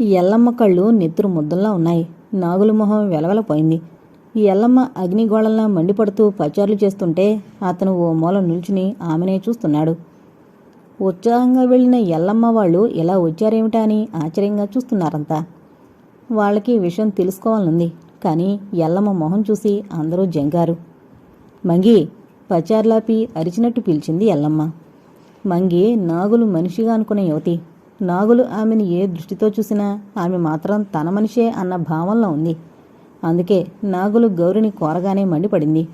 ఈ ఎల్లమ్మ కళ్ళు నెత్తురు ముద్దల్లా ఉన్నాయి. నాగుల మొహం వెలవెలపోయింది. ఈ ఎల్లమ్మ అగ్నిగోళంలా మండిపడుతూ పచారులు చేస్తుంటే అతను ఓ మూల నిల్చుని ఆమెనే చూస్తున్నాడు. ఉత్సాహంగా వెళ్ళిన ఎల్లమ్మ వాళ్ళు ఇలా వచ్చారేమిటా అని ఆశ్చర్యంగా చూస్తున్నారంతా. వాళ్ళకి విషయం తెలుసుకోవాలనుంది. కానీ ఎల్లమ్మ మొహం చూసి అందరూ జంగారు. మంగి పచార్లాపి అరిచినట్టు పిలిచింది ఎల్లమ్మ. మంగి నాగులు మనిషిగా అనుకునే యువతి. నాగులు ఆమెను ఏ దృష్టితో చూసినా ఆమె మాత్రం తన మనిషే అన్న భావనలో ఉంది. అందుకే నాగులు గౌరిని కోరగానే మండిపడింది.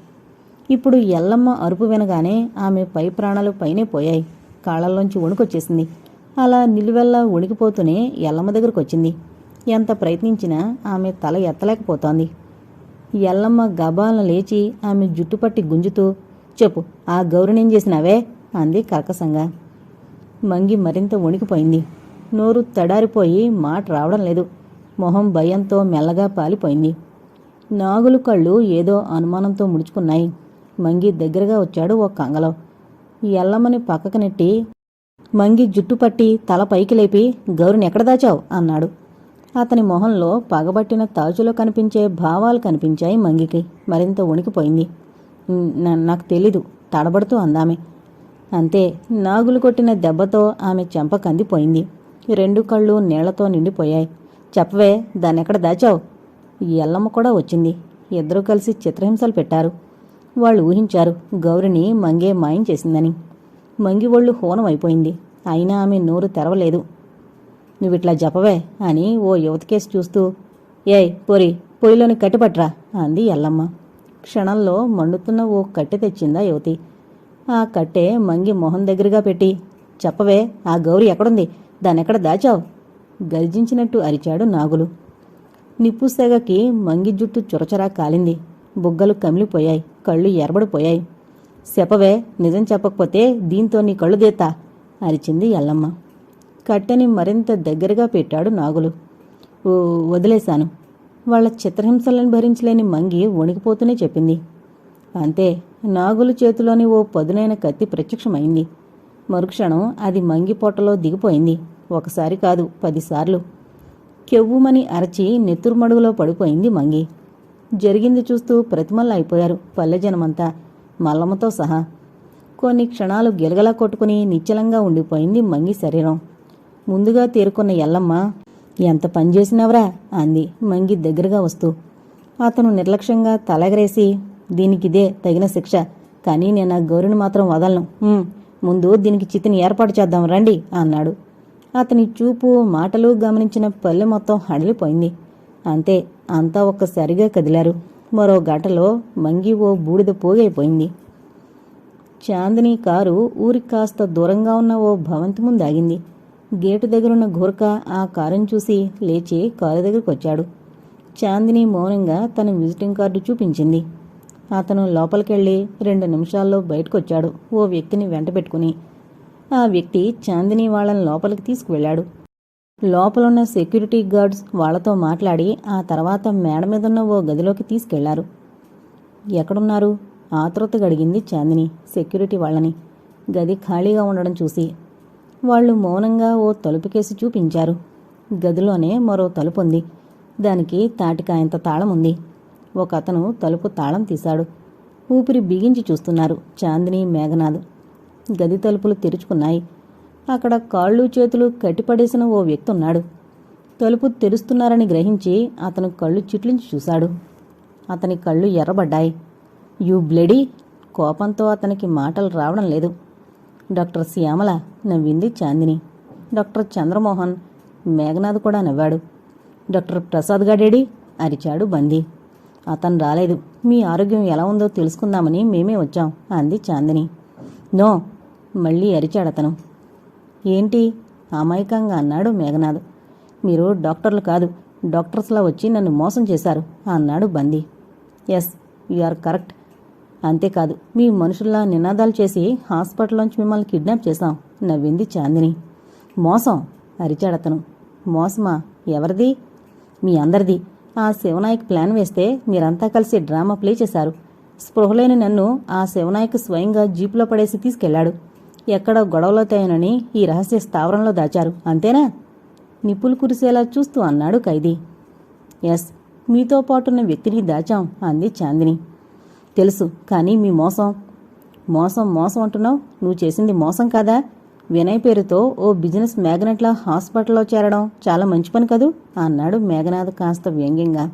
ఇప్పుడు ఎల్లమ్మ అరుపు వినగానే ఆమె పై ప్రాణాలు పైనే పోయాయి. కాళ్ళల్లోంచి వణుకొచ్చేసింది. అలా నిలువెల్లా వణికిపోతూనే ఎల్లమ్మ దగ్గరకు వచ్చింది ఎంత ప్రయత్నించినా ఆమె తల ఎత్తలేకపోతోంది. ఎల్లమ్మ గబాలను లేచి ఆమె జుట్టు పట్టి గుంజుతూ చెప్పు ఆ గౌరినేం చేసినావే? అంది కర్కసంగా. మంగి మరింత వణికిపోయింది. నోరు తడారిపోయి మాట రావడం లేదు. మొహం భయంతో మెల్లగా పాలిపోయింది. నాగులు కళ్ళు ఏదో అనుమానంతో ముడుచుకున్నాయి. మంగి దగ్గరగా వచ్చాడు ఓ కంగలో. ఎల్లమ్మని పక్కకు నెట్టి మంగి జుట్టు పట్టి తల పైకి లేపి గౌరిని ఎక్కడ దాచావు? అన్నాడు. అతని మొహంలో పగబట్టిన తాచులో కనిపించే భావాలు కనిపించాయి మంగికి. మరింత వణికిపోయింది. నాకు తెలీదు. తడబడుతూ అందామే. అంతే నాగులు కొట్టిన దెబ్బతో ఆమె చెంప కందిపోయింది. రెండు కళ్ళు నీళ్ళతో నిండిపోయాయి. చెప్పవే దాన్నెక్కడ దాచావు? ఎల్లమ్మ కూడా వచ్చింది. ఇద్దరూ కలిసి చిత్రహింసలు పెట్టారు. వాళ్ళు ఊహించారు గౌరిని మంగే మాయం చేసిందని. మంగి ఒళ్ళు హోనం అయిపోయింది. అయినా ఆమె నోరు తెరవలేదు. నువ్విట్లా చెప్పవే అని ఓ యువతకేసి చూస్తూ ఏయ్ పొరి పొయ్యిలోని కట్టిపట్రా అంది ఎల్లమ్మ. క్షణంలో మండుతున్న ఓ కట్టె తెచ్చిందా యువతి. ఆ కట్టె మంగి మొహం దగ్గరగా పెట్టి చెప్పవే ఆ గౌరి ఎక్కడుంది? దానెక్కడ దాచావు? గర్జించినట్టు అరిచాడు నాగులు. నిప్పు సెగకి మంగి జుట్టు చురచరా కాలింది. బుగ్గలు కమిలిపోయాయి కళ్ళు ఎరబడిపోయాయి చెప్పవే నిజం చెప్పకపోతే దీంతో నీ కళ్ళు దేతా అరిచింది ఎల్లమ్మ. కట్టెని మరింత దగ్గరగా పెట్టాడు నాగులు. వదిలేశాను. వాళ్ళ చిత్రహింసలను భరించలేని మంగి వణికిపోతూనే చెప్పింది. అంతే నాగులు చేతిలోని ఓ పదునైన కత్తి ప్రత్యక్షమైంది. మరుక్షణం అది మంగి పొట్టలో దిగిపోయింది. ఒకసారి కాదు పదిసార్లు. కెవ్వుమని అరచి నెత్తురుమడుగులో పడిపోయింది మంగి. జరిగింది చూస్తూ ప్రతిమల్ల అయిపోయారు పల్లె జనమంతా మల్లమ్మతో సహా. కొన్ని క్షణాలు గిలగలా కొట్టుకుని నిశ్చలంగా ఉండిపోయింది మంగి శరీరం. ముందుగా తేరుకున్న ఎల్లమ్మ ఎంత పనిచేసినవరా అంది మంగి దగ్గరగా వస్తూ. అతను నిర్లక్ష్యంగా తలగరేసి దీనికిదే తగిన శిక్ష. కానీ నేను ఆ గౌరిని మాత్రం వదలను. ముందు దీనికి చితిని ఏర్పాటు చేద్దాం రండి అన్నాడు. అతని చూపు మాటలు గమనించిన పల్లె మొత్తం హడలిపోయింది. అంతే అంతా ఒక్కసారిగా కదిలారు. మరో గంటలో మంగి ఓ బూడిద పోగైపోయింది. చాందిని కారు ఊరికి కాస్త దూరంగా ఉన్న ఓ భవంతి ముందు ఆగింది. గేటు దగ్గరున్న గోర్ఖ ఆ కారును చూసి లేచి కారు దగ్గరకు వచ్చాడు. చాందిని మౌనంగా తన విజిటింగ్ కార్డు చూపించింది. అతను లోపలికెళ్ళి రెండు నిమిషాల్లో బయటకొచ్చాడు ఓ వ్యక్తిని వెంట పెట్టుకుని. ఆ వ్యక్తి చాందిని వాళ్ళని లోపలికి తీసుకువెళ్ళాడు. లోపలున్న సెక్యూరిటీ గార్డ్స్ వాళ్ళతో మాట్లాడి ఆ తర్వాత మేడ మీదున్న ఓ గదిలోకి తీసుకెళ్ళారు. ఎక్కడున్నారు? ఆతృతగా అడిగింది చాందిని సెక్యూరిటీ వాళ్ళని. గది ఖాళీగా ఉండడం చూసి. వాళ్ళు మౌనంగా ఓ తలుపుకేసి చూపించారు. గదిలోనే మరో తలుపు ఉంది. దానికి తాటికాయంత తాళం ఉంది. ఒక అతను తలుపు తాళం తీశాడు. ఊపిరి బిగించి చూస్తున్నారు చాందిని మేఘనాథ్. గది తలుపులు తెరుచుకున్నాయి. అక్కడ కాళ్ళు చేతులు కట్టిపడేసిన ఓ వ్యక్తి ఉన్నాడు తలుపు తెరుస్తున్నారని గ్రహించి అతను కళ్ళు చిట్లించి చూశాడు. అతని కళ్ళు ఎర్రబడ్డాయి. You bloody! కోపంతో అతనికి మాటలు రావడం లేదు. డాక్టర్ శ్యామల నవ్వింది చాందిని. డాక్టర్ చంద్రమోహన్ మేఘనాథ్ కూడా నవ్వాడు. డాక్టర్ ప్రసాద్ గాడేడి! అరిచాడు బందీ. అతను రాలేదు. మీ ఆరోగ్యం ఎలా ఉందో తెలుసుకుందామని మేమే వచ్చాం అంది చాందిని. నో మళ్ళీ అరిచాడతను. ఏంటి? అమాయకంగా అన్నాడు మేఘనాథ్. మీరు డాక్టర్లు కాదు డాక్టర్స్లా వచ్చి నన్ను మోసం చేశారు అన్నాడు బందీ. Yes are correct. అంతేకాదు మీ మనుషుల్లా నినాదాలు చేసి హాస్పిటల్లోంచి మిమ్మల్ని కిడ్నాప్ చేశాం నవ్వింది చాందిని. మోసం అరిచాడతను. మోసమా? ఎవరిది? మీ అందరిది. ఆ శివనాయక్ ప్లాన్ వేస్తే మీరంతా కలిసి డ్రామా ప్లే చేశారు. స్పృహలేని నన్ను ఆ శివనాయక్ స్వయంగా జీపులో పడేసి తీసుకెళ్ళాడు. ఎక్కడో గొడవలో ఈ రహస్య స్థావరంలో దాచారు. అంతేనా? నిప్పులు కురిసేలా చూస్తూ అన్నాడు ఖైదీ. ఎస్ మీతో పాటున్న వ్యక్తిని దాచాం అంది చాందిని. తెలుసు కానీ మీ మోసం. మోసం మోసం అంటున్నావు? నువ్వు చేసింది మోసం కాదా? వినయ్ పేరుతో ఓ బిజినెస్ మేఘనట్లా హాస్పిటల్లో చేరడం చాలా మంచి పని కదూ? అన్నాడు మేఘనాథ్ కాస్త వ్యంగ్యంగా.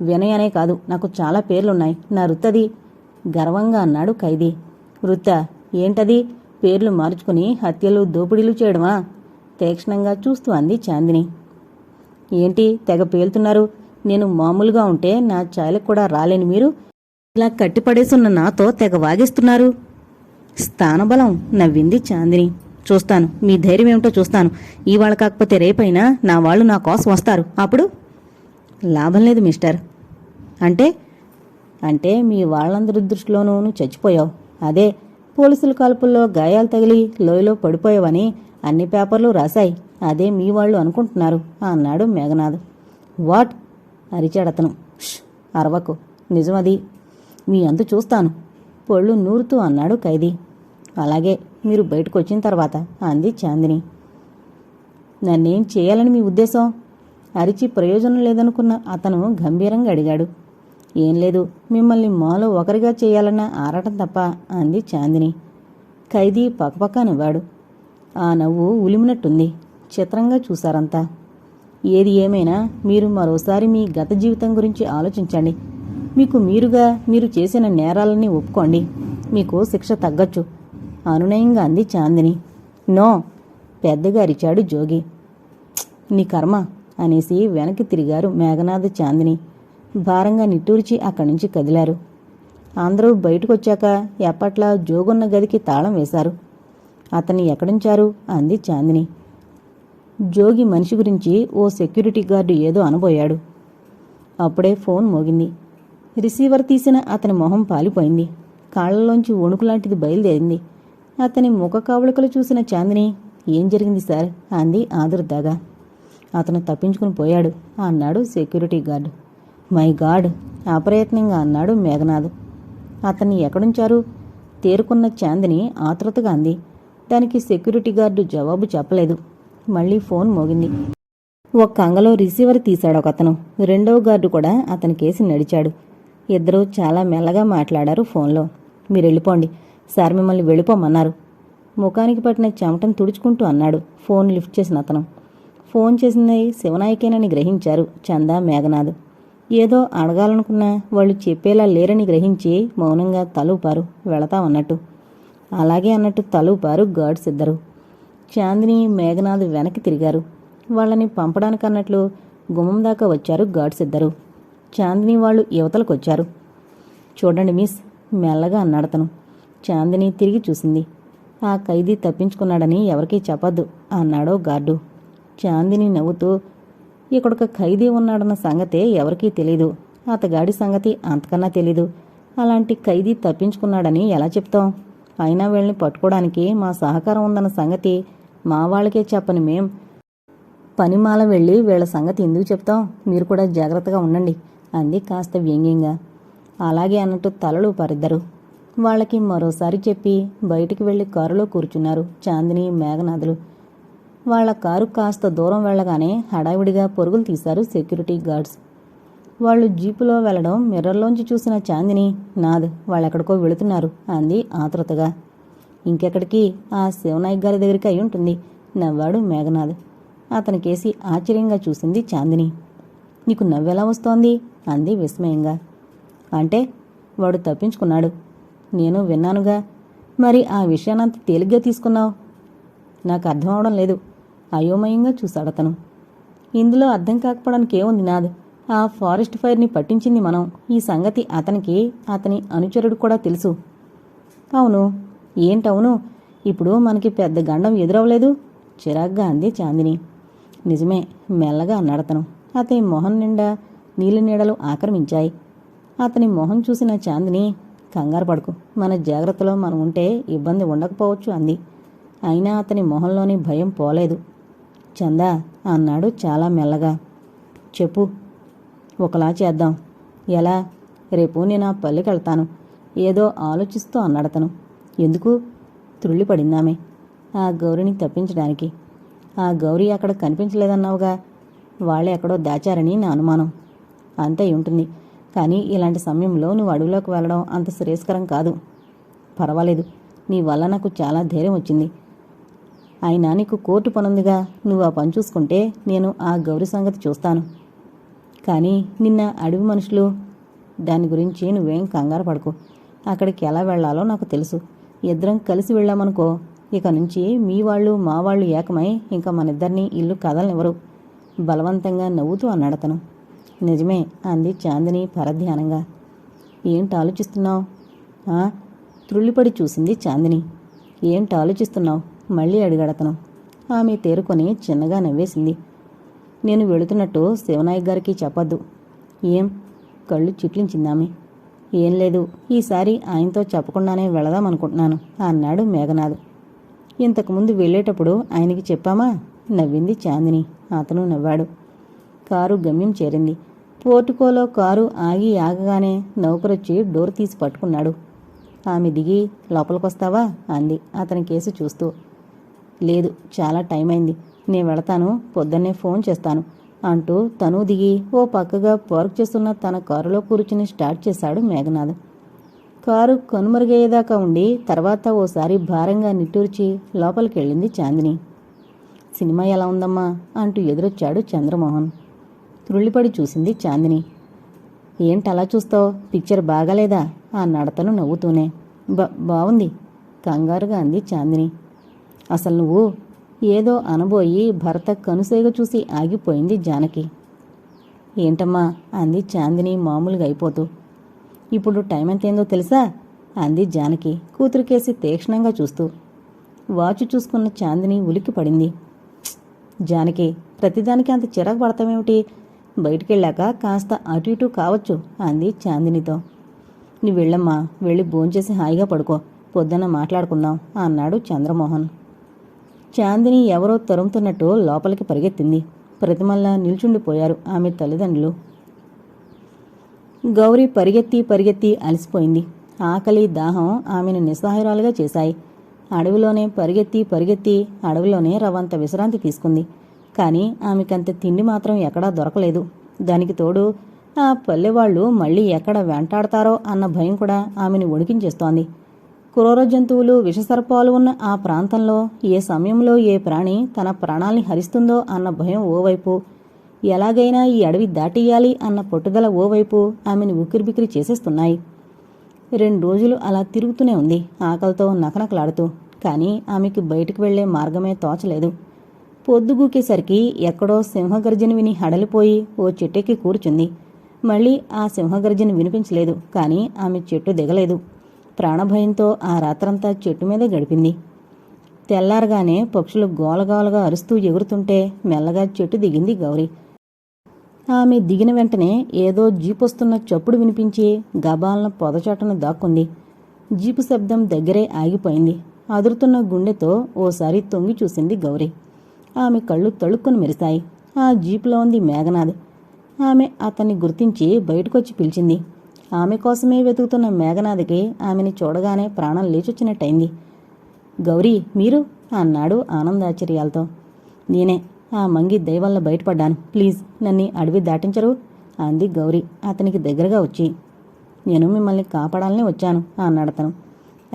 వినయ్ అనే కాదు నాకు చాలా పేర్లున్నాయి. నా వృత్తది. గర్వంగా అన్నాడు ఖైదీ. వృత్త? ఏంటది? పేర్లు మార్చుకుని హత్యలు దోపిడీలు చేయడమా? తీక్షణంగా చూస్తూ అంది చాందిని. ఏంటి తెగ పేలుతున్నారు? నేను మామూలుగా ఉంటే నా చాయలకు కూడా రాలేని మీరు? ఇలా కట్టిపడేసున్న నాతో తెగ వాగిస్తున్నారు? స్థానబలం నవ్వింది చాందిని. చూస్తాను. మీ ధైర్యం ఏమిటో చూస్తాను. ఇవాళ కాకపోతే రేపైనా నా వాళ్ళు నా కోసం వస్తారు. అప్పుడు? లాభం లేదు మిస్టర్. అంటే? అంటే మీ వాళ్ళందరి దృష్టిలోనూ చచ్చిపోయావు. అదే పోలీసుల కాల్పుల్లో గాయాలు తగిలి లోయలో పడిపోయావని అన్ని పేపర్లు రాశాయి. అదే మీ వాళ్ళు అనుకుంటున్నారు అన్నాడు మేఘనాథ్. వాట్? అరిచాడతను అరవకు. నిజమది. మీ అంతు చూస్తాను. పొళ్ళు నూరుతూ అన్నాడు ఖైదీ. అలాగే మీరు బయటకు వచ్చిన తర్వాత అంది చాందిని. నన్నేం చేయాలని మీ ఉద్దేశం? అరిచి ప్రయోజనం లేదనుకున్న అతను గంభీరంగా అడిగాడు. ఏం లేదు మిమ్మల్ని మాలో ఒకరిగా చేయాలన్న ఆరాటం తప్ప అంది చాందిని. ఖైదీ పక్కపక్క నవ్వాడు. ఆ నవ్వు ఉలిమినట్టుంది చిత్రంగా చూశారంతా. ఏది ఏమైనా మీరు మరోసారి మీ గత జీవితం గురించి ఆలోచించండి. మీకు మీరుగా మీరు చేసిన నేరాలని ఒప్పుకోండి. మీకు శిక్ష తగ్గొచ్చు. అనునయంగా అంది చాందిని. నో పెద్దగా అరిచాడు జోగి. నీ కర్మ అనేసి వెనక్కి తిరిగారు మేఘనాథ చాందిని. భారంగా నిట్టూర్చి అక్కడి నుంచి కదిలారు. అందరూ బయటకొచ్చాక ఎప్పట్లా జోగున్న గదికి తాళం వేశారు. అతన్ని ఎక్కడుంచారు? అంది చాందిని. జోగి మనిషి గురించి ఓ సెక్యూరిటీ గార్డు ఏదో అనబోయాడు. అప్పుడే ఫోన్ మోగింది. రిసీవర్ తీసిన అతని మొహం పాలిపోయింది. కాళ్ళలోంచి వణుకులాంటిది బయలుదేరింది. అతని ముఖ కవళికలు చూసిన చాందిని ఏం జరిగింది సార్? అంది ఆదుర్దాగా. అతను తప్పించుకుని పోయాడు అన్నాడు సెక్యూరిటీ గార్డు. మై గాడ్ అప్రయత్నంగా అన్నాడు మేఘనాథ్. అతన్ని ఎక్కడుంచారు? తేరుకున్న చాందిని ఆతృతగా అంది. దానికి సెక్యూరిటీ గార్డు జవాబు చెప్పలేదు. మళ్ళీ ఫోన్ మోగింది. ఒక అంగలో రిసీవర్ తీశాడు ఒక అతను రెండవ గార్డు కూడా అతని కేసి నడిచాడు. ఇద్దరూ చాలా మెల్లగా మాట్లాడారు ఫోన్లో. మీరు వెళ్ళిపోండి సార్ మిమ్మల్ని వెళ్ళిపోమన్నారు. ముఖానికి పట్టిన చెమటను తుడుచుకుంటూ అన్నాడు. ఫోన్ లిఫ్ట్ చేసిన అతను. ఫోన్ చేసింది శివనాయకేనని గ్రహించారు చందా మేఘనాథ్. ఏదో అడగాలనుకున్నా వాళ్ళు చెప్పేలా లేరని గ్రహించి మౌనంగా తలూపారు వెళతామన్నట్టు అలాగే అన్నట్టు తలూపారు గార్డ్స్ ఇద్దరు. చాందిని మేఘనాథ్ వెనక్కి తిరిగారు. వాళ్ళని పంపడానికి అన్నట్లు గుమ్మం దాకా వచ్చారు గార్డ్స్ ఇద్దరు. చాందిని వాళ్ళు యువతలకు వచ్చారు చూడండి మిస్ మెల్లగా అన్నాడతను. చాందిని తిరిగి చూసింది. ఆ ఖైదీ తప్పించుకున్నాడని ఎవరికీ చెప్పొద్దు అన్నాడో గార్డు. చాందిని నవ్వుతూ ఇక్కడొక ఖైదీ ఉన్నాడన్న సంగతే ఎవరికీ తెలీదు. అతగాడి సంగతి అంతకన్నా తెలీదు. అలాంటి ఖైదీ తప్పించుకున్నాడని ఎలా చెప్తాం? అయినా వీళ్ళని పట్టుకోవడానికి మా సహకారం ఉందన్న సంగతి మా వాళ్ళకే చెప్పని మేం పనిమాల వెళ్ళి వీళ్ళ సంగతి ఎందుకు చెప్తాం? మీరు కూడా జాగ్రత్తగా ఉండండి అంది కాస్త వ్యంగ్యంగా. అలాగే అన్నట్టు తలలు పరిద్దరు. వాళ్ళకి మరోసారి చెప్పి బయటికి వెళ్ళి కారులో కూర్చున్నారు చాందిని మేఘనాథులు. వాళ్ళ కారు కాస్త దూరం వెళ్ళగానే హడావిడిగా పరుగులు తీశారు సెక్యూరిటీ గార్డ్స్. వాళ్ళు జీపులో వెళ్ళడం మిర్రర్లోంచి చూసిన చాందిని నాద్ వాళ్ళెక్కడికో వెళుతున్నారు అంది ఆతృతగా ఇంకెక్కడికి? ఆ శివనాయక్ గారి దగ్గరికి అయి ఉంటుంది నవ్వాడు మేఘనాథ్. అతనికేసి ఆశ్చర్యంగా చూసింది చాందిని. నీకు నవ్వెలా వస్తోంది? అంది విస్మయంగా. అంటే వాడు తప్పించుకున్నాడు. నేను విన్నానుగా. మరి ఆ విషయానంత తేలిగ్గా తీసుకున్నావు? నాకు అర్థం అవడం లేదు. అయోమయంగా చూశాడతను ఇందులో అర్థం కాకపోవడానికి ఏముంది నాద్ ఆ ఫారెస్ట్ ఫైర్ని పట్టించింది మనం. ఈ సంగతి అతనికి అతని అనుచరుడు కూడా తెలుసు. అవును. ఏంటవును? ఇప్పుడు మనకి పెద్ద గండం ఎదురవ్వలేదు? చిరాగ్గా అంది చాందిని. నిజమే మెల్లగా అన్నాడతను అతని. మొహం నిండా నీలి నీడలు ఆక్రమించాయి. అతని మొహం చూసిన చాందిని కంగారు పడుకు. మన జాగ్రత్తలో మనం ఉంటే ఇబ్బంది ఉండకపోవచ్చు అంది. అయినా అతని మొహంలోని భయం పోలేదు. చందా అన్నాడు చాలా మెల్లగా. చెప్పు ఒకలా చేద్దాం. ఎలా? రేపు నేను ఆ పల్లెకి వెళ్తాను. ఏదో ఆలోచిస్తూ అన్నాడతను ఎందుకు? త్రుళ్ళిపడిందామే. ఆ గౌరిని తప్పించడానికి. ఆ గౌరీ అక్కడ కనిపించలేదన్నావుగా. వాళ్ళెక్కడో దాచారని నా అనుమానం. అంతే ఉంటుంది. కానీ ఇలాంటి సమయంలో నువ్వు అడవిలోకి వెళ్ళడం అంత శ్రేయస్కరం కాదు. పర్వాలేదు. నీ వల్ల నాకు చాలా ధైర్యం వచ్చింది. అయినా నీకు కోర్టు పనుందిగా. నువ్వు ఆ పని చూసుకుంటే నేను ఆ గౌరీ సంగతి చూస్తాను. కానీ నిన్న అడవి మనుషులు దాని గురించి నువ్వేం కంగారు పడకు. అక్కడికి ఎలా వెళ్ళాలో నాకు తెలుసు. ఇద్దరం కలిసి వెళ్ళామనుకో ఇక నుంచి మీ వాళ్ళు మా వాళ్ళు ఏకమై ఇంకా మనిద్దరినీ ఇల్లు కదలనివ్వరు. బలవంతంగా నవ్వుతూ అన్నాడతను. నిజమే అంది చాందిని పరధ్యానంగా. ఏంటి ఆలోచిస్తున్నావు? త్రుళ్ళిపడి చూసింది చాందిని. ఏంటి ఆలోచిస్తున్నావు? మళ్ళీ అడిగడతను ఆమె తేరుకొని చిన్నగా నవ్వేసింది. నేను వెళుతున్నట్టు శివనాయక్ గారికి చెప్పద్దు. ఏం? కళ్ళు చిట్లించిందామె ఏం లేదు ఈసారి ఆయనతో చెప్పకుండానే వెళదామనుకుంటున్నాను అన్నాడు మేఘనాథ్. ఇంతకుముందు వెళ్ళేటప్పుడు ఆయనకి చెప్పామా? నవ్వింది చాందిని. అతను నవ్వాడు. కారు గమ్యం చేరింది. పోర్టుకోలో కారు ఆగి ఆగగానే నౌకరొచ్చి డోర్ తీసి పట్టుకున్నాడు. ఆమె దిగి లోపలికొస్తావా? అంది అతని కేసు చూస్తూ. లేదు చాలా టైం అయింది నేను వెళతాను పొద్దున్నే ఫోన్ చేస్తాను అంటూ తను దిగి ఓ పక్కగా పార్క్ చేస్తున్న తన కారులో కూర్చుని స్టార్ట్ చేశాడు మేఘనాథ్. కారు కనుమరుగయ్యేదాకా ఉండి తర్వాత ఓసారి భారంగా నిట్టూర్చి లోపలికి వెళ్ళింది చాందిని. సినిమా ఎలా ఉందమ్మా? అంటూ ఎదురొచ్చాడు చంద్రమోహన్. త్రుళ్ళిపడి చూసింది చాందిని. ఏంటలా చూస్తావు? పిక్చర్ బాగాలేదా? ఆ నడతను నవ్వుతూనే. బా బాగుంది కంగారుగా అంది చాందిని. అసలు నువ్వు ఏదో అనబోయి భర్త కనుసేగ చూసి ఆగిపోయింది జానకి. ఏంటమ్మా? అంది చాందిని మామూలుగా అయిపోతూ. ఇప్పుడు టైం ఎంతేందో తెలుసా? అంది జానకి కూతురికేసి తీక్షణంగా చూస్తూ. వాచ్ చూసుకున్న చాందిని ఉలిక్కి పడింది జానకి ప్రతిదానికి అంత చిరాకు పడతామేమిటి బయటికెళ్ళాక కాస్త అటు ఇటు కావచ్చు అంది చాందినితో. నువ్వు వెళ్ళమ్మా వెళ్ళి భోంచేసి హాయిగా పడుకో పొద్దున్న మాట్లాడుకుందాం అన్నాడు చంద్రమోహన్. చాందిని ఎవరో తరుముతున్నట్టు లోపలికి పరిగెత్తింది. ప్రతిమల్లా నిల్చుండిపోయారు ఆమె తల్లిదండ్రులు. గౌరీ పరిగెత్తి పరిగెత్తి అలసిపోయింది. ఆకలి దాహం ఆమెను నిస్సహాయరాలుగా చేశాయి. అడవిలోనే పరిగెత్తి పరిగెత్తి అడవిలోనే రవంత విశ్రాంతి తీసుకుంది. కానీ ఆమెకంత తిండి మాత్రం ఎక్కడా దొరకలేదు. దానికి తోడు ఆ పల్లెవాళ్ళు మళ్ళీ ఎక్కడ వెంటాడతారో అన్న భయం కూడా ఆమెను వణికించేస్తోంది క్రూర జంతువులు విషసర్పాలు ఉన్న ఆ ప్రాంతంలో ఏ సమయంలో ఏ ప్రాణి తన ప్రాణాల్ని హరిస్తుందో అన్న భయం ఓవైపు ఎలాగైనా ఈ అడవి దాటియాలి అన్న పట్టుదల ఓవైపు ఆమెను ఉక్కిరిబిక్కిరి చేసేస్తున్నాయి. రెండు రోజులు అలా తిరుగుతూనే ఉంది ఆకలితో నకనకలాడుతూ. కానీ ఆమెకి బయటికి వెళ్ళే మార్గమే తోచలేదు. పొద్దుగూకేసరికి ఎక్కడో సింహగర్జన విని హడలిపోయి ఓ చెట్టెక్కి కూర్చుంది. మళ్ళీ ఆ సింహగర్జన వినిపించలేదు కానీ ఆమె చెట్టు దిగలేదు. ప్రాణభయంతో ఆ రాత్రంతా చెట్టు మీదే గడిపింది. తెల్లారగానే పక్షులు గోలగోలగా అరుస్తూ ఎగురుతుంటే మెల్లగా చెట్టు దిగింది గౌరీ. ఆమె దిగిన వెంటనే ఏదో జీపొస్తున్న చప్పుడు వినిపించి గబాలన పొదచాటను దాక్కుంది. జీపు శబ్దం దగ్గరే ఆగిపోయింది. అదురుతున్న గుండెతో ఓసారి తొంగి చూసింది గౌరీ. ఆమె కళ్ళు తళుక్కుని మెరిశాయి. ఆ జీపులో ఉంది మేఘనాథ్. ఆమె అతన్ని గుర్తించి బయటకొచ్చి పిలిచింది. ఆమె కోసమే వెతుకుతున్న మేఘనాథ్కి ఆమెని చూడగానే ప్రాణం లేచొచ్చినట్టయింది. గౌరీ మీరు? అన్నాడు ఆనందాశ్చర్యాలతో నేనే. ఆ మంగి దయవల్ల బయటపడ్డాను. ప్లీజ్ నన్ను అడవి దాటించరు అంది గౌరీ. అతనికి దగ్గరగా వచ్చి. నేను మిమ్మల్ని కాపాడాలని వచ్చాను అన్నాడతను.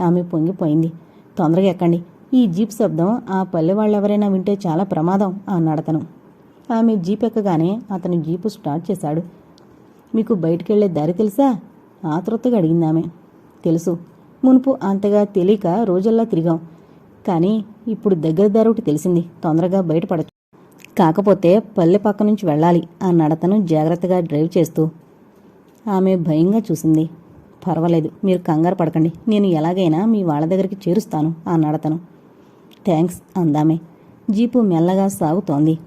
ఆమె పొంగిపోయింది. తొందరగా ఎక్కండి. ఈ జీప్ శబ్దం ఆ పల్లె వాళ్ళెవరైనా వింటే చాలా ప్రమాదం అన్నాడతను. ఆమె జీప్ ఎక్కగానే అతను జీపు స్టార్ట్ చేశాడు. మీకు బయటికెళ్ళే దారి తెలుసా? ఆతృతగా అడిగిందామె తెలుసు. మునుపు అంతగా తెలియక రోజల్లా తిరిగాం. కానీ ఇప్పుడు దగ్గర దారి ఒకటి తెలిసింది. తొందరగా బయటపడచ్చు. కాకపోతే పల్లె పక్క నుంచి వెళ్ళాలి అన్నాడతను జాగ్రత్తగా డ్రైవ్ చేస్తూ. ఆమె భయంగా చూసింది. పర్వాలేదు మీరు కంగారు పడకండి. నేను ఎలాగైనా మీ వాళ్ళ దగ్గరికి చేరుస్తాను అన్నాడతను. థ్యాంక్స్ అందామే. జీపు మెల్లగా సాగుతోంది.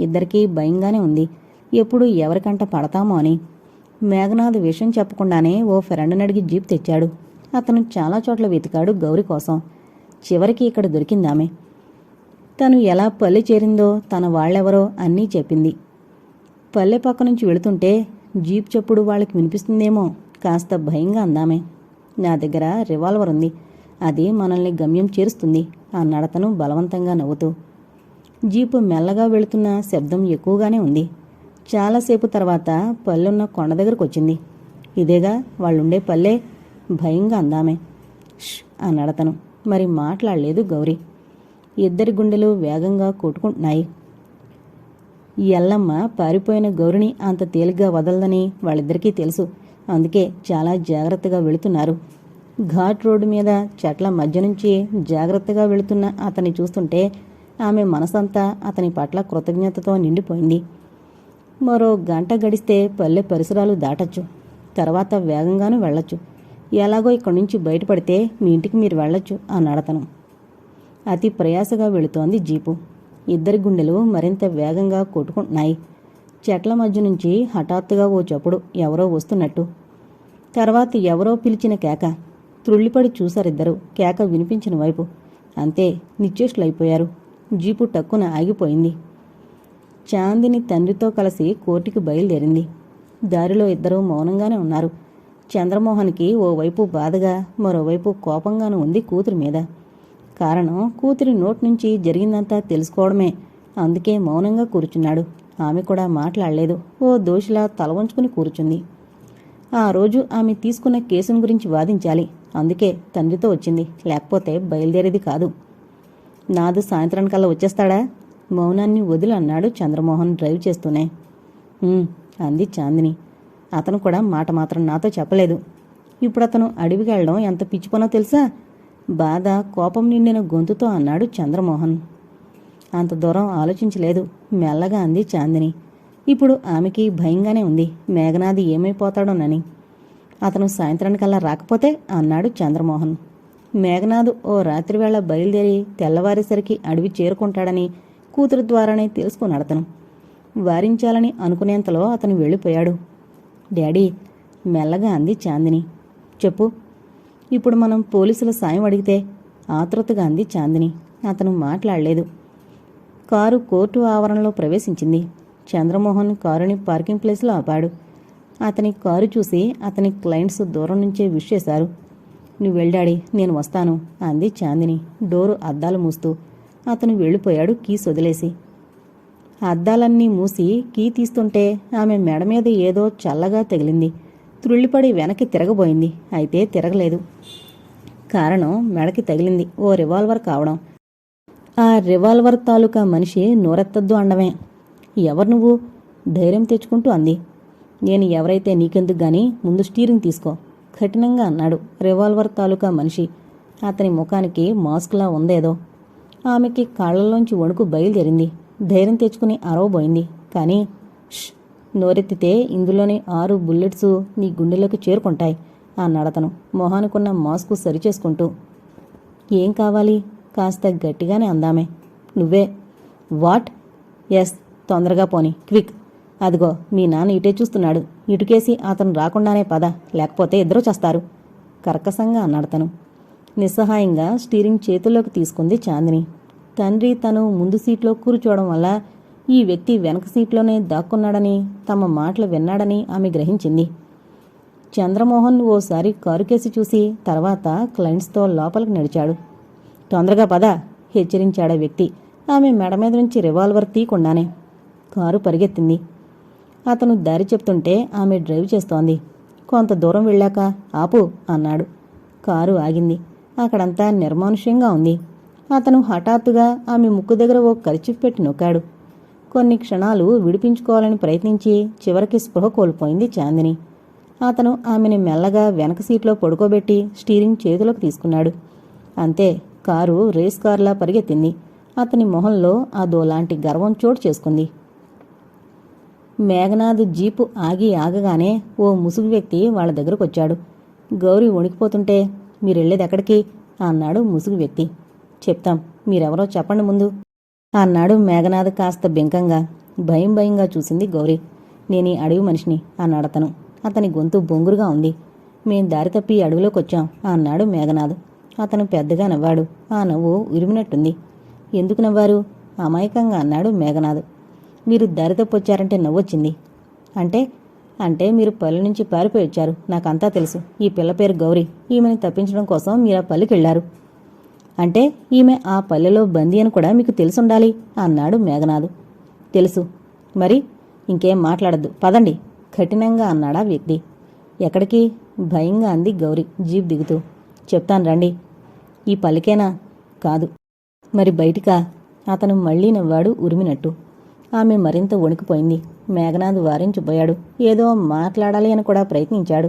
ఇద్దరికీ భయంగానే ఉంది. ఎప్పుడు ఎవరికంట పడతామో అని. మేఘనాథ్ విషయం చెప్పకుండానే ఓ ఫ్రెండ్ని అడిగి జీప్ తెచ్చాడు. అతను చాలా చోట్ల వెతికాడు గౌరి కోసం. చివరికి ఇక్కడ దొరికిందామె. తను ఎలా పల్లె చేరిందో తన వాళ్ళెవరో అన్నీ చెప్పింది. పల్లె పక్క నుంచి వెళుతుంటే జీప్ చెప్పుడు వాళ్ళకి వినిపిస్తుందేమో కాస్త భయంగా అందామే. నా దగ్గర రివాల్వర్ ఉంది. అది మనల్ని గమ్యం చేరుస్తుంది. అన్నాడతను బలవంతంగా నవ్వుతూ. జీపు మెల్లగా వెళుతున్న శబ్దం ఎక్కువగానే ఉంది. చాలాసేపు తర్వాత పల్లెన్న కొండ దగ్గరకు వచ్చింది. ఇదేగా వాళ్ళుండే పల్లె? భయంగా అందామే. ష్! అన్నాడతను మరి మాట్లాడలేదు గౌరీ. ఇద్దరి గుండెలు వేగంగా కొట్టుకుంటున్నాయి. ఎల్లమ్మ పారిపోయిన గౌరిని అంత తేలిగ్గా వదలదని వాళ్ళిద్దరికీ తెలుసు. అందుకే చాలా జాగ్రత్తగా వెళుతున్నారు. ఘాట్ రోడ్డు మీద చెట్ల మధ్య నుంచి జాగ్రత్తగా వెళుతున్న అతన్ని చూస్తుంటే ఆమె మనసంతా అతని పట్ల కృతజ్ఞతతో నిండిపోయింది. మరో గంట గడిస్తే పల్లె పరిసరాలు దాటచ్చు. తర్వాత వేగంగానూ వెళ్ళొచ్చు. ఎలాగో ఇక్కడి నుంచి బయటపడితే మీ ఇంటికి మీరు వెళ్ళొచ్చు అన్నాడతను అతి ప్రయాసగా వెళుతోంది జీపు. ఇద్దరి గుండెలు మరింత వేగంగా కొట్టుకుంటున్నాయి. చెట్ల మధ్య నుంచి హఠాత్తుగా ఓ చప్పుడు ఎవరో వస్తున్నట్టు. తర్వాత ఎవరో పిలిచిన కేక. త్రుళ్ళిపడి చూశారిద్దరు కేక వినిపించిన వైపు. అంతే నిశ్చేష్లైపోయారు జీపు టక్కున ఆగిపోయింది. చాందిని తండ్రితో కలిసి కోర్టుకి బయలుదేరింది. దారిలో ఇద్దరూ మౌనంగానే ఉన్నారు. చంద్రమోహన్కి ఓవైపు బాధగా మరోవైపు కోపంగానూ ఉంది కూతురి మీద. కారణం కూతురి నోటి నుంచి జరిగిందంతా తెలుసుకోవడమే. అందుకే మౌనంగా కూర్చున్నాడు. ఆమె కూడా మాట్లాడలేదు. ఓ దోషిలా తల వంచుకుని కూర్చుంది. ఆ రోజు ఆమె తీసుకున్న కేసును గురించి వాదించాలి. అందుకే తండ్రితో వచ్చింది. లేకపోతే బయలుదేరేది కాదు. నాదు సాయంత్రానికల్లా వచ్చేస్తాడా? మౌనాన్ని వదిలి అన్నాడు చంద్రమోహన్ డ్రైవ్ చేస్తూనే. అంది చాందిని. అతను కూడా మాట మాత్రం నాతో చెప్పలేదు. ఇప్పుడు అతను అడవికి వెళ్ళడం ఎంత పిచ్చిపోనో తెలుసా? బాధ కోపం నిండిన గొంతుతో అన్నాడు చంద్రమోహన్. అంత దూరం ఆలోచించలేదు. మెల్లగా అంది చాందిని. ఇప్పుడు ఆమెకి భయంగానే ఉంది. మేఘనాది ఏమైపోతాడోనని. అతను సాయంత్రానికల్లా రాకపోతే అన్నాడు చంద్రమోహన్. మేఘనాథ్ ఓ రాత్రివేళ బయలుదేరి తెల్లవారేసరికి అడవి చేరుకుంటాడని కూతురు ద్వారానే తెలుసుకున్నాడు అతను. వారించాలని అనుకునేంతలో అతను వెళ్ళిపోయాడు. డాడీ మెల్లగా అంది చాందిని. చెప్పు. ఇప్పుడు మనం పోలీసుల సాయం అడిగితే ఆతృతగా అంది చాందిని. అతను మాట్లాడలేదు. కారు కోర్టు ఆవరణలో ప్రవేశించింది. చంద్రమోహన్ కారుని పార్కింగ్ ప్లేస్లో ఆపాడు. అతని కారు చూసి అతని క్లయింట్స్ దూరం నుంచే విష్ చేశారు. నువ్వు వెళ్ళాడి నేను వస్తాను అంది చాందిని డోరు అద్దాలు మూస్తూ. అతను వెళ్ళిపోయాడు కీస్ వదిలేసి. అద్దాలన్నీ మూసి కీ తీస్తుంటే ఆమె మెడ మీద ఏదో చల్లగా తగిలింది. త్రుళ్ళిపడి వెనక్కి తిరగబోయింది. అయితే తిరగలేదు. కారణం మెడకి తగిలింది. ఓ రివాల్వర్ కావడం. ఆ రివాల్వర్ తాలూకా మనిషి నోరెత్తద్దు అండమే. ఎవరు నువ్వు? ధైర్యం తెచ్చుకుంటూ అంది. నేను ఎవరైతే నీకెందుకు గాని ముందు స్టీరింగ్ తీసుకో. కఠినంగా అన్నాడు రివాల్వర్ తాలూకా మనిషి. అతని ముఖానికి మాస్క్లా ఉందేదో. ఆమెకి కాళ్ళలోంచి వణుకు బయలుదేరింది. ధైర్యం తెచ్చుకుని అరవబోయింది. కానీ ష్ నోరెత్తితే ఇందులోని ఆరు బుల్లెట్స్ నీ గుండెలోకి చేరుకుంటాయి అన్నాడతను మొహానుకున్న మాస్కు సరిచేసుకుంటూ. ఏం కావాలి? కాస్త గట్టిగానే అందామే. నువ్వే. వాట్? ఎస్ తొందరగా పోని క్విక్. అదిగో మీ నాన్న ఇటే చూస్తున్నాడు. ఇటుకేసి అతను రాకుండానే పద లేకపోతే ఇద్దరూ చేస్తారు. కర్కశంగా అన్నాడతను నిస్సహాయంగా స్టీరింగ్ చేతుల్లోకి తీసుకుంది చాందిని. తండ్రి తను ముందు సీట్లో కూర్చోవడం వల్ల ఈ వ్యక్తి వెనక సీట్లోనే దాక్కున్నాడని తమ మాటలు విన్నాడని ఆమె గ్రహించింది. చంద్రమోహన్ ఓసారి కారుకేసి చూసి తర్వాత క్లయింట్స్తో లోపలికి నడిచాడు. తొందరగా పద హెచ్చరించాడే వ్యక్తి. ఆమె మెడ మీద నుంచి రివాల్వర్ తీయకుండానే కారు పరిగెత్తింది. అతను దారి చెప్తుంటే ఆమె డ్రైవ్ చేస్తోంది. కొంత దూరం వెళ్ళాక ఆపు అన్నాడు. కారు ఆగింది. అక్కడంతా నిర్మానుష్యంగా ఉంది. అతను హఠాత్తుగా ఆమె ముక్కు దగ్గర ఓ కర్చీఫ్ పెట్టి నొక్కాడు. కొన్ని క్షణాలు విడిపించుకోవాలని ప్రయత్నించి చివరికి స్పృహ కోల్పోయింది చాందిని. అతను ఆమెని మెల్లగా వెనక సీట్లో పడుకోబెట్టి స్టీరింగ్ చేతిలోకి తీసుకున్నాడు. అంతే కారు రేస్ కార్లా పరిగెత్తింది. అతని మొహంలో అదోలాంటి గర్వం చోటు చేసుకుంది. మేఘనాథ్ జీపు ఆగి ఆగగానే ఓ ముసుగు వ్యక్తి వాళ్ళ దగ్గరకు వచ్చాడు గౌరీ వణికిపోతుంటే మీరెళ్ళేది ఎక్కడికి? అన్నాడు ముసుగు వ్యక్తి. చెప్తాం. మీరెవరో చెప్పండి ముందు. అన్నాడు మేఘనాథ్ కాస్త బెంకంగా. భయం భయంగా చూసింది గౌరీ. నేను ఈ అడవి మనిషిని అన్నాడతను అతని. గొంతు బొంగురుగా ఉంది. మేం దారి తప్పి అడవిలోకి వచ్చాం అన్నాడు మేఘనాథ్. అతను పెద్దగా నవ్వాడు. ఆ నవ్వు ఉరిమినట్టుంది. ఎందుకు నవ్వారు? అమాయకంగా అన్నాడు మేఘనాథ్. మీరు దారి తప్పొచ్చారంటే నవ్వొచ్చింది. అంటే అంటే మీరు పల్లె నుంచి పారిపోయి వచ్చారు. నాకంతా తెలుసు. ఈ పిల్ల పేరు గౌరీ. ఈమెని తప్పించడం కోసం మీరు ఆ పల్లెకి వెళ్ళారు అంటే ఈమె ఆ పల్లెలో బందీ అని కూడా మీకు తెలుసుండాలి అన్నాడు మేఘనాథు. తెలుసు. మరి ఇంకేం మాట్లాడద్దు. పదండి. కఠినంగా అన్నాడా వ్యక్తి. ఎక్కడికి? భయంగా అంది గౌరి జీప్ దిగుతూ. చెప్తాను రండి. ఈ పలికేనా కాదు. మరి బయటికా? అతను మళ్ళీ నవ్వాడు ఉరిమినట్టు. ఆమె మరింత వణికిపోయింది. మేఘనాథ్ వారించిపోయాడు. ఏదో మాట్లాడాలి అని కూడా ప్రయత్నించాడు.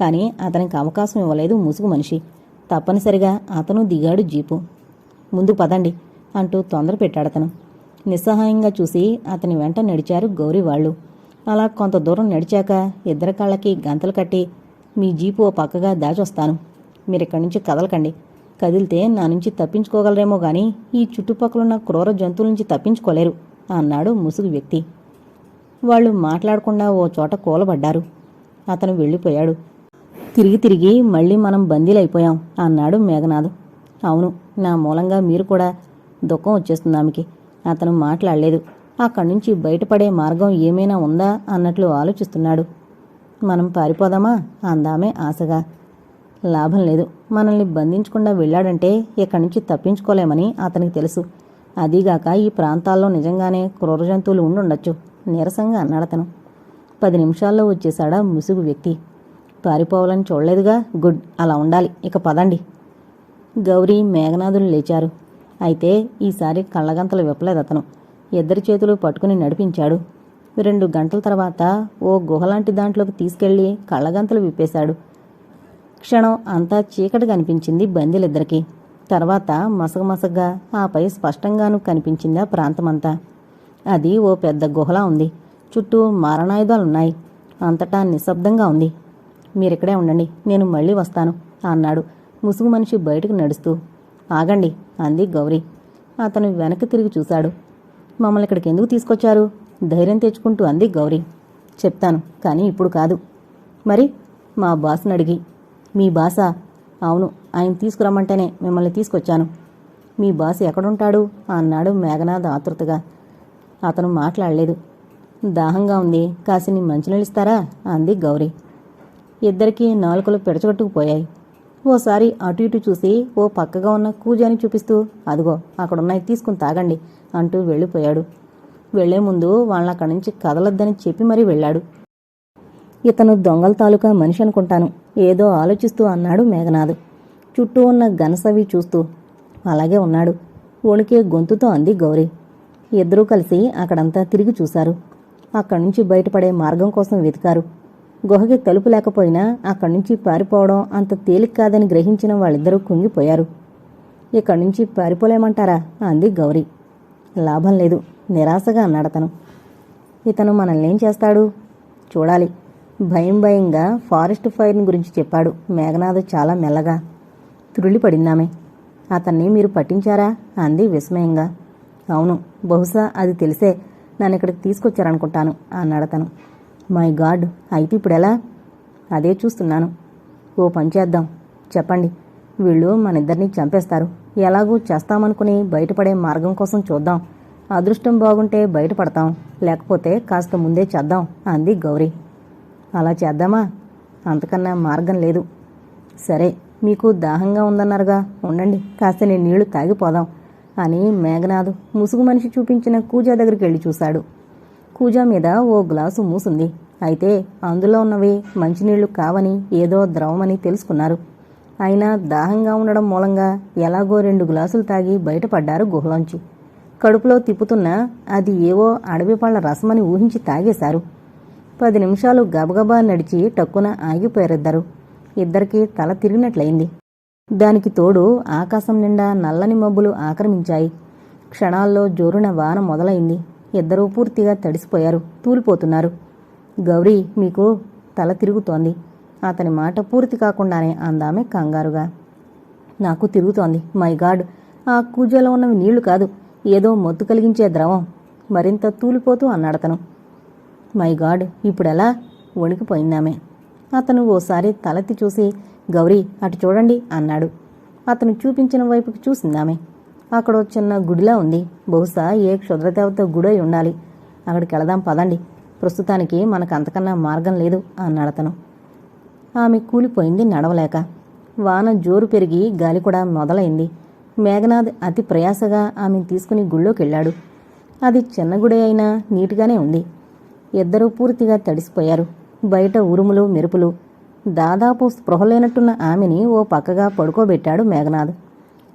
కానీ అతనికి అవకాశం ఇవ్వలేదు ముసుగు మనిషి. తప్పనిసరిగా అతను దిగాడు జీపు. ముందు పదండి అంటూ తొందర పెట్టాడతను నిస్సహాయంగా చూసి అతని వెంట నడిచారు గౌరీ వాళ్ళు. అలా కొంత దూరం నడిచాక ఇద్దరి కాళ్ళకి గంతలు కట్టి మీ జీపు ఓ పక్కగా దాచొస్తాను. మీరిక్కడి నుంచి కదలకండి. కదిలితే నా నుంచి తప్పించుకోగలరేమో గాని ఈ చుట్టుపక్కలున్న క్రూర జంతువుల నుంచి తప్పించుకోలేరు. అన్నాడు ముసుగు వ్యక్తి. వాళ్ళు మాట్లాడకుండా ఓ చోట కూలబడ్డారు. అతను వెళ్ళిపోయాడు. తిరిగి తిరిగి మళ్ళీ మనం బందీలైపోయాం అన్నాడు మేఘనాథ్. అవును నా మూలంగా మీరు కూడా దుఃఖం వచ్చేస్తుంది ఆమెకి. అతను మాట్లాడలేదు. అక్కడి నుంచి బయటపడే మార్గం ఏమైనా ఉందా అన్నట్లు ఆలోచిస్తున్నాడు. మనం పారిపోదామా అందామే ఆశగా. లాభం లేదు. మనల్ని బంధించకుండా వెళ్ళాడంటే ఇక్కడి నుంచి తప్పించుకోలేమని అతనికి తెలుసు. అదీగాక ఈ ప్రాంతాల్లో నిజంగానే క్రూర జంతువులు ఉండుండొచ్చు. నీరసంగా అన్నాడతను. పది నిమిషాల్లో వచ్చేశాడా ముసుగు వ్యక్తి. పారిపోవాలని చూడలేదుగా గుడ్ అలా ఉండాలి. ఇక పదండి. గౌరీ మేఘనాథులు లేచారు. అయితే ఈసారి కళ్ళగంతలు విప్పలేదు అతను ఇద్దరి చేతులు పట్టుకుని నడిపించాడు. రెండు గంటల తర్వాత ఓ గుహలాంటి దాంట్లోకి తీసుకెళ్ళి కళ్ళగంతలు విప్పేశాడు. క్షణం అంతా చీకటి కనిపించింది బందీలిద్దరికీ. తర్వాత మసగమసగ్గా ఆపై స్పష్టంగాను కనిపించింది ఆ ప్రాంతమంతా. అది ఓ పెద్ద గుహలా ఉంది. చుట్టూ మారణాయుధాలున్నాయి. అంతటా నిశ్శబ్దంగా ఉంది. మీరిక్కడే ఉండండి నేను మళ్ళీ వస్తాను అన్నాడు ముసుగు మనిషి బయటకు నడుస్తూ. ఆగండి అంది గౌరీ. అతను వెనక్కి తిరిగి చూశాడు. మమ్మల్ని ఇక్కడికి ఎందుకు తీసుకొచ్చారు? ధైర్యం తెచ్చుకుంటూ అంది గౌరీ. చెప్తాను కానీ ఇప్పుడు కాదు. మరి? మా బాస్ని అడిగి. మీ బాస? అవును ఆయన తీసుకురమ్మంటేనే మిమ్మల్ని తీసుకొచ్చాను. మీ బాస్ ఎక్కడుంటాడు? అన్నాడు మేఘనాథ్ ఆతృతగా. అతను మాట్లాడలేదు. దాహంగా ఉంది. కాసిని మంచినీళ్ళు ఇస్తారా? అంది గౌరీ. ఇద్దరికీ నాలుకలు పిడచగొట్టుకుపోయాయి. ఓసారి అటు ఇటు చూసి ఓ పక్కగా ఉన్న కూజాని చూపిస్తూ అదిగో అక్కడున్నాయి తీసుకుని తాగండి అంటూ వెళ్ళిపోయాడు. వెళ్ళే ముందు వాళ్ళని అక్కడి నుంచి కదలొద్దని చెప్పి మరీ వెళ్ళాడు. ఇతను దొంగల తాలూకా మనిషి అనుకుంటాను ఏదో ఆలోచిస్తూ అన్నాడు మేఘనాథ్. చుట్టూ ఉన్న గనసవి చూస్తూ అలాగే ఉన్నాడు. వణికే గొంతుతో అంది గౌరీ. ఇద్దరూ కలిసి అక్కడంతా తిరిగి చూశారు. అక్కడి నుంచి బయటపడే మార్గం కోసం వెతికారు. గుహకి తలుపు లేకపోయినా అక్కడి నుంచి పారిపోవడం అంత తేలిక కాదని గ్రహించిన వాళ్ళిద్దరూ కుంగిపోయారు. ఇక్కడి నుంచి పారిపోలేమంటారా? అంది గౌరీ. లాభం లేదు. నిరాశగా అన్నాడతను ఇతను మనల్ని ఏం చేస్తాడు? చూడాలి. భయం భయంగా ఫారెస్ట్ ఫైర్ని గురించి చెప్పాడు. మేఘనాథ్ చాలా మెల్లగా. త్రుళ్ళిపడిందామె అతన్ని మీరు పట్టించారా? అంది విస్మయంగా. అవును బహుశా అది తెలిసే నన్ను ఇక్కడికి తీసుకొచ్చారనుకుంటాను అన్నాడతను మై గాడ్ అయితే ఇప్పుడు ఎలా అదే చూస్తున్నాను. ఓ పని చేద్దాం. చెప్పండి వీళ్ళు మన ఇద్దరిని చంపేస్తారు. ఎలాగూ చేస్తామనుకుని బయటపడే మార్గం కోసం చూద్దాం. అదృష్టం బాగుంటే బయటపడతాం లేకపోతే కాస్త ముందే చేద్దాం అంది గౌరీ. అలా చేద్దామా? అంతకన్నా మార్గం లేదు. సరే మీకు దాహంగా ఉందన్నారుగా. ఉండండి కాస్త నేను నీళ్ళు తాగిపోదాం అని మేఘనాథ్ ముసుగు మనిషి చూపించిన కూజా దగ్గరికి వెళ్ళి చూశాడు. కూజా మీద ఓ గ్లాసు మూసుంది. అయితే అందులో ఉన్నవి మంచినీళ్ళు కావని ఏదో ద్రవమని తెలుసుకున్నారు. అయినా దాహంగా ఉండడం మూలంగా ఎలాగో రెండు గ్లాసులు తాగి బయటపడ్డారు గుహలోంచి. కడుపులో తిప్పుతున్న అది ఏవో అడవి పళ్ళ రసమని ఊహించి తాగేశారు. పది నిమిషాలు గబగబా నడిచి టక్కున ఆగిపోయారిద్దరు. ఇద్దరికీ తల తిరిగినట్లయింది. దానికి తోడు ఆకాశం నిండా నల్లని మబ్బులు ఆక్రమించాయి. క్షణాల్లో జోరున వాన మొదలైంది. ఇద్దరూ పూర్తిగా తడిసిపోయారు. తూలిపోతున్నారు. గౌరీ మీకు తల తిరుగుతోంది. అతని మాట పూర్తి కాకుండానే అందామె కంగారుగా. నాకు తిరుగుతోంది. My God! ఆ కూజలో ఉన్నవి నీళ్ళు కాదు. ఏదో మొత్తు కలిగించే ద్రవం. మరింత తూలిపోతూ అన్నాడతను. My God! ఇప్పుడెలా? వణికిపోయిందామె. అతను ఓసారి తలెత్తి చూసి గౌరీ అటు చూడండి అన్నాడు. అతను చూపించిన వైపుకి చూసిందామె. అక్కడ చిన్న గుడిలా ఉంది. బహుశా ఏ క్షుద్రదేవత గుడై ఉండాలి. అక్కడికి వెళదాం పదండి. ప్రస్తుతానికి మనకు అంతకన్నా మార్గం లేదు అన్నాడతను ఆమె కూలిపోయింది నడవలేక. వాన జోరు పెరిగి గాలి కూడా మొదలైంది. మేఘనాథ్ అతి ప్రయాసగా ఆమెను తీసుకుని గుళ్ళోకి వెళ్ళాడు. అది చిన్న గుడి అయినా నీట్గానే ఉంది. ఇద్దరూ పూర్తిగా తడిసిపోయారు. బయట ఉరుములు మెరుపులు. దాదాపు స్పృహ లేనట్టున్న ఆమెని ఓ పక్కగా పడుకోబెట్టాడు మేఘనాథ్.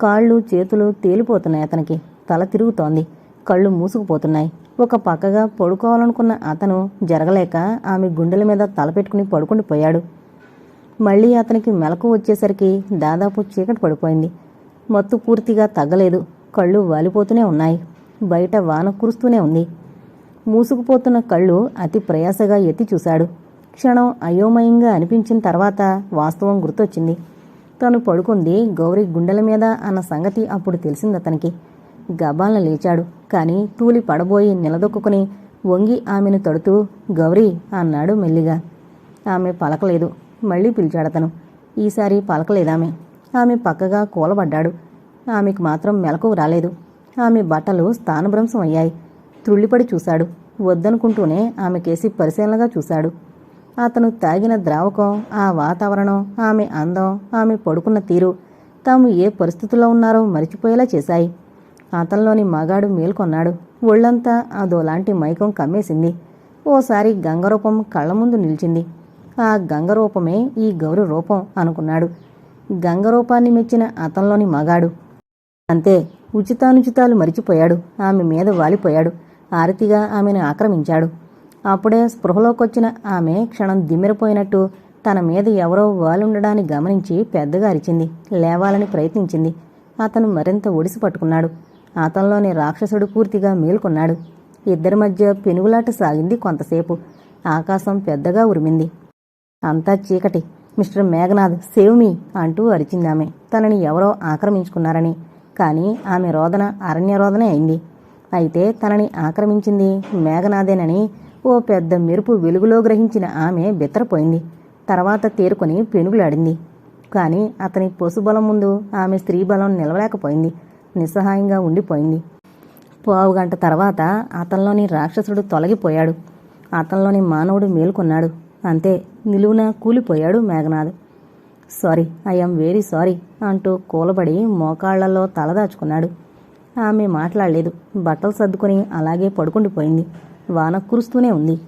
కాళ్ళు చేతులు తేలిపోతున్నాయి అతనికి. తల తిరుగుతోంది. కళ్ళు మూసుకుపోతున్నాయి. ఒక పక్కగా పడుకోవాలనుకున్న అతను జరగలేక ఆమె గుండెల మీద తలపెట్టుకుని పడుకుండిపోయాడు మళ్ళీ అతనికి మెలకు వచ్చేసరికి దాదాపు చీకటి పడిపోయింది. మత్తు పూర్తిగా తగ్గలేదు. కళ్ళు వాలిపోతూనే ఉన్నాయి. బయట వాన కురుస్తూనే ఉంది. మూసుకుపోతున్న కళ్ళు అతి ప్రయాసగా ఎత్తి చూశాడు. క్షణం అయోమయంగా అనిపించిన తర్వాత వాస్తవం గుర్తొచ్చింది. తను పడుకుంది గౌరీ గుండెల మీద అన్న సంగతి అప్పుడు తెలిసింది అతనికి. గబాలను లేచాడు కానీ తూలి పడబోయి నిలదొక్కుని వంగి ఆమెను తడుతూ గౌరీ అన్నాడు మెల్లిగా. ఆమె పలకలేదు మళ్ళీ పిలిచాడతను ఈసారి పలకలేదామె. ఆమె పక్కగా కూలబడ్డాడు. ఆమెకు మాత్రం మెలకు రాలేదు. ఆమె బట్టలు స్థానభ్రంశం అయ్యాయి. త్రుళ్ళిపడి చూశాడు. వద్దనుకుంటూనే ఆమెకేసి పరిశీలనగా చూశాడు. అతను తాగిన ద్రావకం ఆ వాతావరణం ఆమె అందం ఆమె పడుకున్న తీరు తాము ఏ పరిస్థితుల్లో ఉన్నారో మరిచిపోయేలా చేశాయి. అతనిలోని మగాడు మేల్కొన్నాడు. ఒళ్ళంతా అదోలాంటి మైకం కమ్మేసింది. ఓసారి గంగరూపం కళ్ళ ముందు నిలిచింది. ఆ గంగరూపమే ఈ గౌరి రూపం అనుకున్నాడు. గంగరూపాన్ని మెచ్చిన అతనిలోని మగాడు. అంతే ఉచితానుచితాలు మరిచిపోయాడు. ఆమె మీద వాలిపోయాడు. ఆరతిగా ఆమెను ఆక్రమించాడు. అప్పుడే స్పృహలోకి వచ్చిన ఆమె క్షణం దిమ్మిరిపోయినట్టు తన మీద ఎవరో వాలుండడాన్ని గమనించి పెద్దగా అరిచింది లేవాలని ప్రయత్నించింది. అతను మరింత ఒడిసి పట్టుకున్నాడు. అతనిలోని రాక్షసుడు పూర్తిగా మేల్కొన్నాడు. ఇద్దరి మధ్య పెనుగులాట సాగింది కొంతసేపు. ఆకాశం పెద్దగా ఉరిమింది. అంతా చీకటి. మిస్టర్ మేఘనాథ్ సేవ్ మీ అంటూ అరిచిందామె తనని ఎవరో ఆక్రమించుకున్నారని. కానీ ఆమె రోదన అరణ్య రోదనే అయింది. అయితే తనని ఆక్రమించింది మేఘనాథేనని ఓ పెద్ద మెరుపు వెలుగులో గ్రహించిన ఆమె బిత్తరపోయింది. తర్వాత తేరుకొని పెనుగులాడింది. కానీ అతని పశుబలం ముందు ఆమె స్త్రీ బలం నిలవలేకపోయింది. నిస్సహాయంగా ఉండిపోయింది. పావుగంట తర్వాత అతనిలోని రాక్షసుడు తొలగిపోయాడు. అతనిలోని మానవుడు మేలుకున్నాడు. అంతే నిలువున కూలిపోయాడు Meghanath. Sorry I'm very sorry అంటూ కూలబడి మోకాళ్ళలో తలదాచుకున్నాడు. ఆమె మాట్లాడలేదు. బట్టలు సర్దుకొని అలాగే పడుకుండిపోయింది. వాన కురుస్తూనే ఉంది.